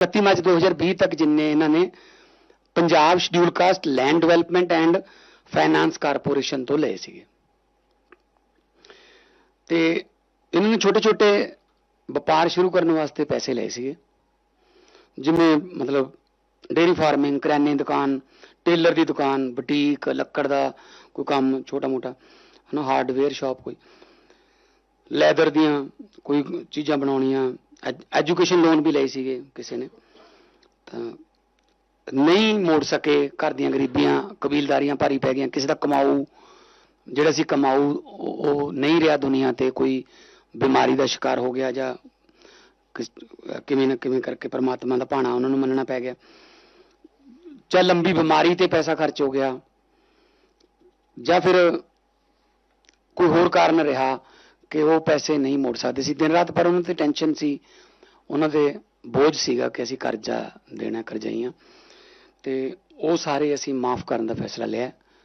31 March 2020 ਤੱਕ ਜਿੰਨੇ ਇਹਨਾਂ ਨੇ Punjab scheduled caste land development and finance corporation ਤੋਂ ਲਏ ਸੀਗੇ। ਤੇ ਇਹਨਾਂ ਨੇ ਛੋਟੇ ਛੋਟੇ ਵਪਾਰ ਸ਼ੁਰੂ ਕਰਨ ਵਾਸਤੇ ਪੈਸੇ ਲਏ ਸੀਗੇ। ਜਿਵੇਂ ਮਤਲਬ ਡੇਰੀ ਫਾਰਮਿੰਗ, ਕਰਿਆਨੇ ਦੀ ਦੁਕਾਨ, ਟੇਲਰ ਦੀ ਦੁਕਾਨ, ਬੁਟੀਕ, ਲੱਕੜ ਦਾ ਕੋਈ ਕੰਮ ਛੋਟਾ ਮੋਟਾ ਹਨਾ ਹਾਰਡਵੇਅਰ ਸ਼ਾਪ ਕੋਈ। ਲੈਦਰ ਦੀਆਂ ਕੋਈ ਚੀਜ਼ਾਂ ਬਣਾਉਣੀਆਂ ਐਜੂਕੇਸ਼ਨ ਲੋਨ ਵੀ ਲਏ ਸੀਗੇ ਕਿਸੇ ਨੇ। ਤਾਂ ਨਹੀਂ ਮੋੜ ਸਕੇ ਘਰ ਦੀਆਂ ਗਰੀਬੀਆਂ, ਕਬੀਲਦਾਰੀਆਂ ਭਾਰੀ ਪੈ ਗਈਆਂ। ਕਿਸੇ ਦਾ ਕਮਾਊ, ਜਿਹੜਾ ਸੀ ਕਮਾਊ ਉਹ ਨਹੀਂ ਰਿਹਾ ਦੁਨੀਆ ਤੇ। ਕੋਈ ਬਿਮਾਰੀ ਦਾ ਸ਼ਿਕਾਰ ਹੋ ਗਿਆ ਜਾਂ ਕਿਸ- ਕਿਵੇਂ ਨਾ ਕਿਵੇਂ ਕਰਕੇ ਪਰਮਾਤਮਾ ਦਾ ਭਾਣਾ ਉਹਨਾਂ ਨੂੰ ਮੰਨਣਾ ਪੈ ਗਿਆ। ਜਾਂ ਲੰਬੀ ਬਿਮਾਰੀ ਤੇ ਪੈਸਾ ਖਰਚ ਹੋ ਗਿਆ। ਜਾਂ ਫਿਰ ਕੋਈ ਹੋਰ ਕਾਰਨ ਰਿਹਾ। ਕਿ ਉਹ ਪੈਸੇ ਨਹੀਂ ਮੋੜ ਸਕਦੇ ਸੀ। ਦਿਨ ਰਾਤ ਪਰ ਉਹਨਾਂ ਤੇ ਟੈਨਸ਼ਨ ਸੀ। ਉਹਨਾਂ ਦੇ ਬੋਝ ਸੀਗਾ ਕਿ ਅਸੀਂ ਕਰਜ਼ਾ ਦੇਣਾ, ਕਰਜ਼ਾਈਆਂ। ਤੇ ਉਹ ਸਾਰੇ ਅਸੀਂ ਮਾਫ ਕਰਨ ਦਾ ਫੈਸਲਾ ਲਿਆ।